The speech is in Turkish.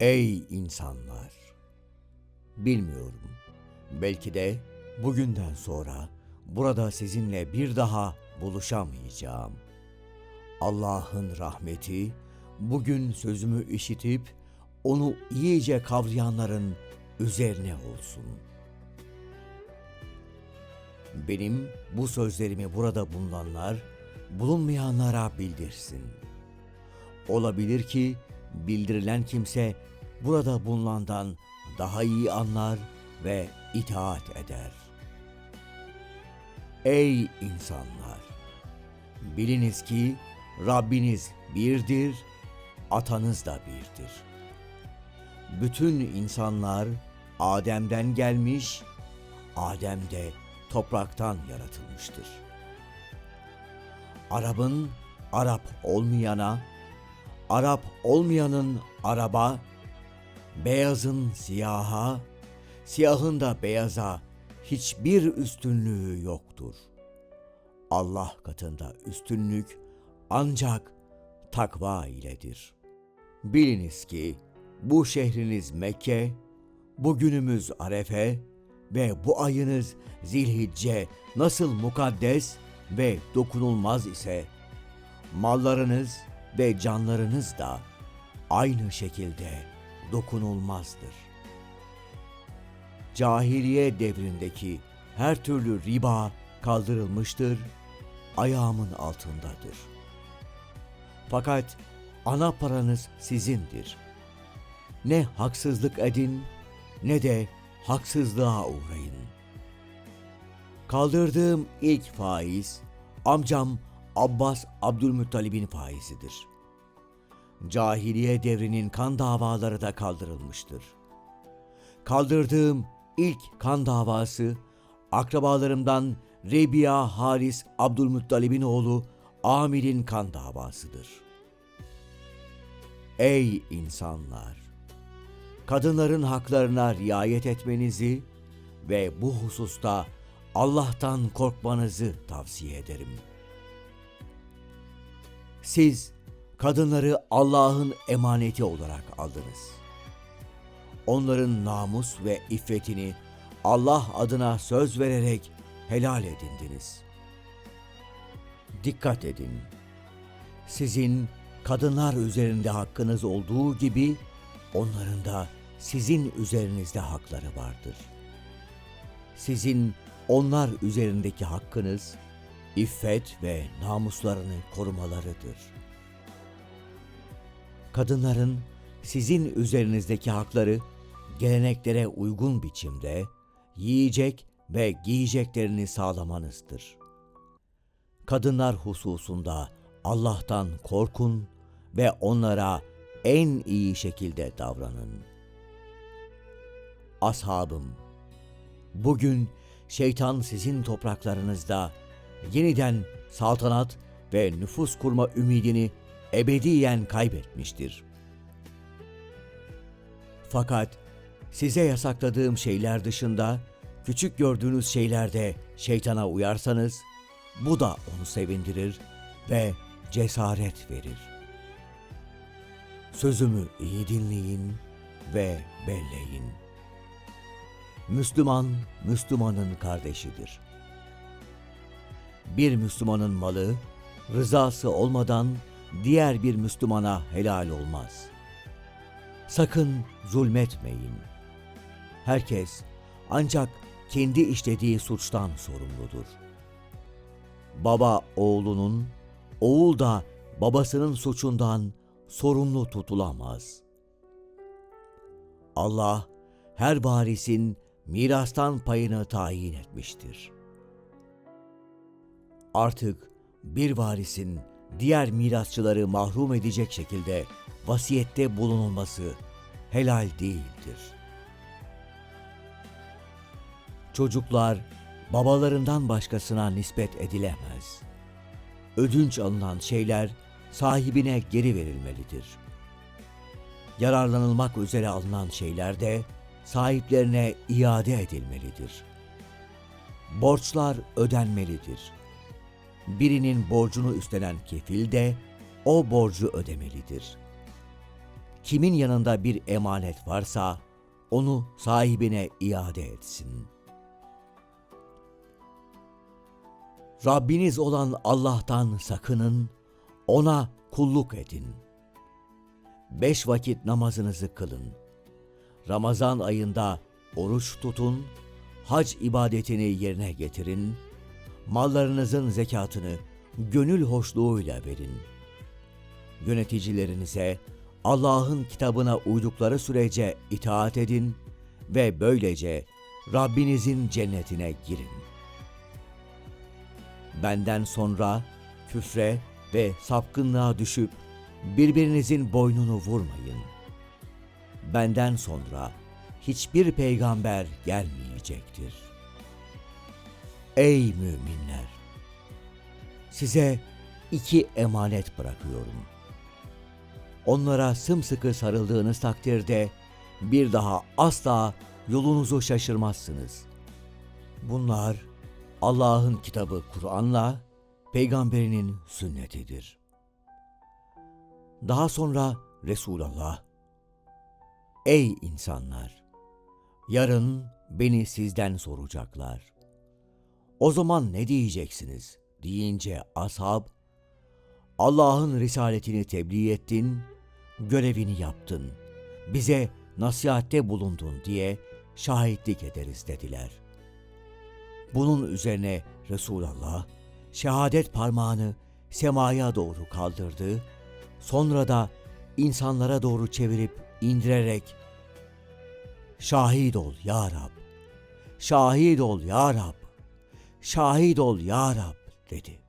Ey insanlar! Bilmiyorum. Belki de bugünden sonra burada sizinle bir daha buluşamayacağım. Allah'ın rahmeti bugün sözümü işitip onu iyice kavrayanların üzerine olsun. Benim bu sözlerimi burada bulunanlar bulunmayanlara bildirsin. Olabilir ki bildirilen kimse burada bulunandan daha iyi anlar ve itaat eder. Ey insanlar! Biliniz ki Rabbiniz birdir, atanız da birdir. Bütün insanlar Adem'den gelmiş, Adem de topraktan yaratılmıştır. Arap'ın Arap olmayana, Arap olmayanın Araba, beyazın siyaha, siyahın da beyaza hiçbir üstünlüğü yoktur. Allah katında üstünlük ancak takva iledir. Biliniz ki bu şehriniz Mekke, bugünümüz Arefe ve bu ayınız Zilhicce nasıl mukaddes ve dokunulmaz ise mallarınız ve canlarınız da aynı şekilde dokunulmazdır. Cahiliye devrindeki her türlü riba kaldırılmıştır, ayağımın altındadır. Fakat ana paranız sizindir. Ne haksızlık edin ne de haksızlığa uğrayın. Kaldırdığım ilk faiz amcam Abbas Abdülmuttalib'in faizidir. Cahiliye devrinin kan davaları da kaldırılmıştır. Kaldırdığım ilk kan davası akrabalarımdan Rebiya Haris Abdülmuttalib'in oğlu Amir'in kan davasıdır. Ey insanlar! Kadınların haklarına riayet etmenizi ve bu hususta Allah'tan korkmanızı tavsiye ederim. Siz kadınları Allah'ın emaneti olarak aldınız. Onların namus ve iffetini Allah adına söz vererek helal edindiniz. Dikkat edin. Sizin kadınlar üzerinde hakkınız olduğu gibi onların da sizin üzerinizde hakları vardır. Sizin onlar üzerindeki hakkınız iffet ve namuslarını korumalarıdır. Kadınların sizin üzerinizdeki hakları geleneklere uygun biçimde yiyecek ve giyeceklerini sağlamanızdır. Kadınlar hususunda Allah'tan korkun ve onlara en iyi şekilde davranın. Ashabım, bugün şeytan sizin topraklarınızda yeniden saltanat ve nüfus kurma ümidini ebediyen kaybetmiştir. Fakat size yasakladığım şeyler dışında küçük gördüğünüz şeylerde şeytana uyarsanız bu da onu sevindirir ve cesaret verir. Sözümü iyi dinleyin ve belleyin. Müslüman, Müslümanın kardeşidir. Bir Müslümanın malı, rızası olmadan diğer bir Müslümana helal olmaz. Sakın zulmetmeyin. Herkes ancak kendi işlediği suçtan sorumludur. Baba oğlunun, oğul da babasının suçundan sorumlu tutulamaz. Allah her varisin mirastan payını tayin etmiştir. Artık bir varisin diğer mirasçıları mahrum edecek şekilde vasiyette bulunulması helal değildir. Çocuklar babalarından başkasına nispet edilemez. Ödünç alınan şeyler sahibine geri verilmelidir. Yararlanılmak üzere alınan şeyler de sahiplerine iade edilmelidir. Borçlar ödenmelidir. Birinin borcunu üstlenen kefil de o borcu ödemelidir. kimin yanında bir emanet varsa onu sahibine iade etsin. Rabbiniz olan Allah'tan sakının, ona kulluk edin. Beş vakit namazınızı kılın. Ramazan ayında oruç tutun, hac ibadetini yerine getirin, mallarınızın zekatını gönül hoşluğuyla verin. Yöneticilerinize Allah'ın kitabına uydukları sürece itaat edin ve böylece Rabbinizin cennetine girin. Benden sonra küfre ve sapkınlığa düşüp birbirinizin boynunu vurmayın. Benden sonra hiçbir peygamber gelmeyecektir. Ey müminler! Size iki emanet bırakıyorum. Onlara sımsıkı sarıldığınız takdirde bir daha asla yolunuzu şaşırmazsınız. Bunlar Allah'ın kitabı Kur'an'la peygamberinin sünnetidir. Daha sonra Resulullah Ey insanlar! Yarın beni sizden soracaklar. O zaman ne diyeceksiniz? deyince ashab, Allah'ın risaletini tebliğ ettin, görevini yaptın, bize nasihatte bulundun diye şahitlik ederiz dediler. Bunun üzerine Resulullah şehadet parmağını semaya doğru kaldırdı, sonra da insanlara doğru çevirip indirerek Şahit ol ya Rab, şahit ol ya Rab, şahit ol ya Rab dedi.